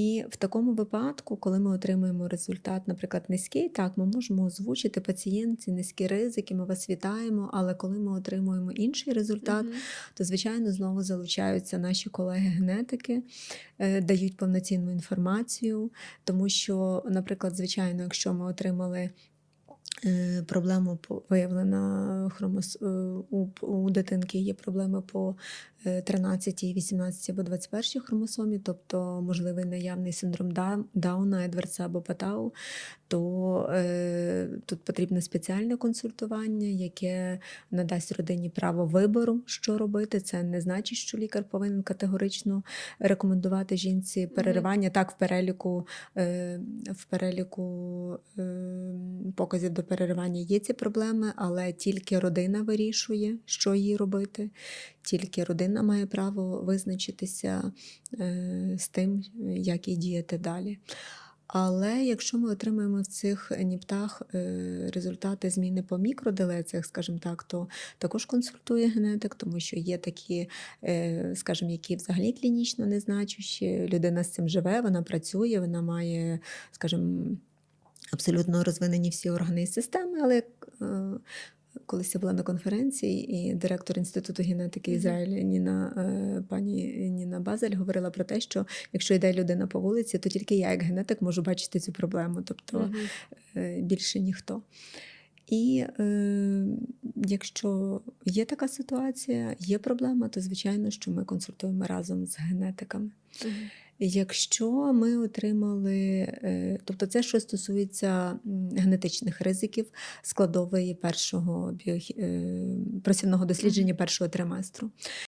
І в такому випадку, коли ми отримуємо результат, наприклад, низький, так, ми можемо озвучити пацієнтці низькі ризики, ми вас вітаємо. Але коли ми отримуємо інший результат, угу. то звичайно знову залучаються наші колеги-генетики, е, дають повноцінну інформацію, тому що, наприклад, звичайно, якщо ми отримали. Е, Проблему по- виявлена хромос... е, у, у дитинки є проблеми по е, 13, 18 або 21 хромосомі, тобто можливий наявний синдром Дауна, Едвардса або Патау, то е, тут потрібне спеціальне консультування, яке надасть родині право вибору, що робити. Це не значить, що лікар повинен категорично рекомендувати жінці переривання. Так, в переліку, е, в переліку е, показів до переривання є ці проблеми, але тільки родина вирішує, що їй робити. Тільки родина має право визначитися е, з тим, як їй діяти далі. Але якщо ми отримаємо в цих ніптах е, результати зміни по мікроделеціях, скажімо так, то також консультує генетик, тому що є такі, е, скажімо, які взагалі клінічно незначущі. Людина з цим живе, вона працює, вона має, скажімо, абсолютно розвинені всі органи і системи, але як, е, Колись я була на конференції, і директор інституту генетики. Ізраїля Ніна е, пані Ніна Базель говорила про те, що якщо йде людина по вулиці, то тільки я, як генетик, можу бачити цю проблему, тобто е, більше ніхто. І е, якщо є така ситуація, є проблема, то звичайно, що ми консультуємо разом з генетиками. Якщо ми отримали, е, тобто це що стосується генетичних ризиків складової першого біохі... працівного дослідження першого триместру.